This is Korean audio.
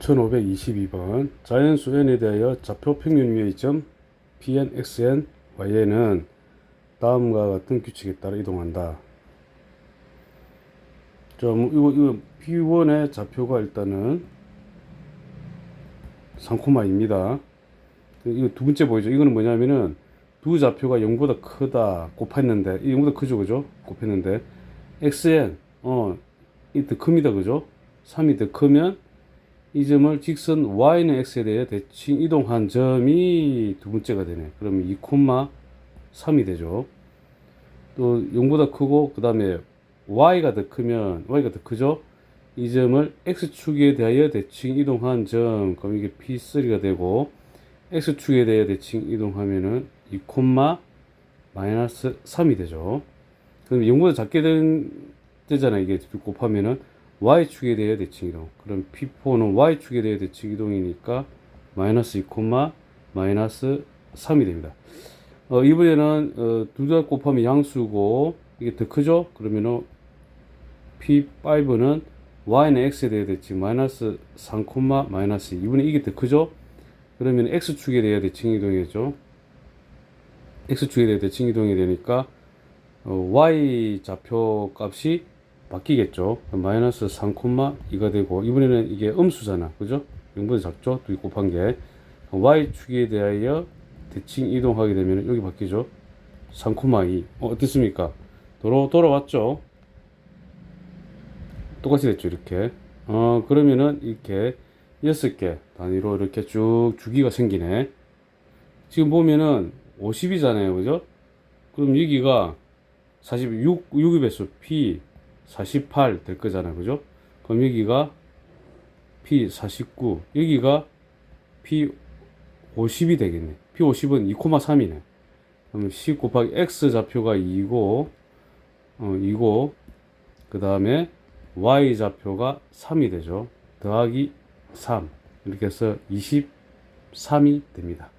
1522번 자연수 n에 대하여 좌표 평균 위의 점 pn, xn, y는 다음과 같은 규칙에 따라 이동한다. 좀 이거 이거 p1의 좌표가 일단은 3,2입니다. 이거 두 번째 보이죠? 이거는 뭐냐면은 두 좌표가 0보다 크다 곱했는데 이 0보다 크죠 그죠? 곱했는데 xn 어 이 더 큽니다 그죠? 3이 더 크면 이 점을 직선 y는 x에 대해 대칭 이동한 점이 두 번째가 되네. 그러면 2,3이 되죠. 또 0보다 크고 그 다음에 y가 더 크면 y가 더 크죠. 이 점을 x축에 대하여 대칭 이동한 점 그럼 이게 p3가 되고 x축에 대하여 대칭 이동하면은 2, 마이너스 3이 되죠. 그럼 0보다 작게 된 되잖아 이게 곱하면은 y축에 대해 대칭 이동. 그럼 P4는 y축에 대해 대칭 이동이니까 마이너스 2, 마이너스 3이 됩니다. 어, 이번에는 어, 두자 곱하면 양수고 이게 더 크죠? 그러면은 P5는 y는 x에 대해 대칭 마이너스 3, 마이너스 2. 이번에 이게 더 크죠? 그러면 x축에 대해 대칭 이동이죠. x축에 대해 대칭 이동이 되니까 어, y 좌표 값이 바뀌겠죠. 마이너스 3,2가 되고 이번에는 이게 음수잖아. 그죠? 0보다 작죠? 두개 곱한 게 y축에 대하여 대칭 이동하게 되면 여기 바뀌죠. 3,2 어, 어떻습니까? 도로 돌아왔죠? 똑같이 됐죠 이렇게 어 그러면은 이렇게 여섯 개 단위로 이렇게 쭉 주기가 생기네 지금 보면은 50이잖아요 그죠 그럼 여기가 46 6의 배수 p 48 될 거잖아 그죠? 그럼 여기가 p 49 여기가 p 50이 되겠네. P 50은 2,3이네. 그럼 10 곱하기 x 좌표가 2고 어 2고 그 다음에 y 좌표가 3이 되죠. 더하기 3 이렇게 해서 23이 됩니다.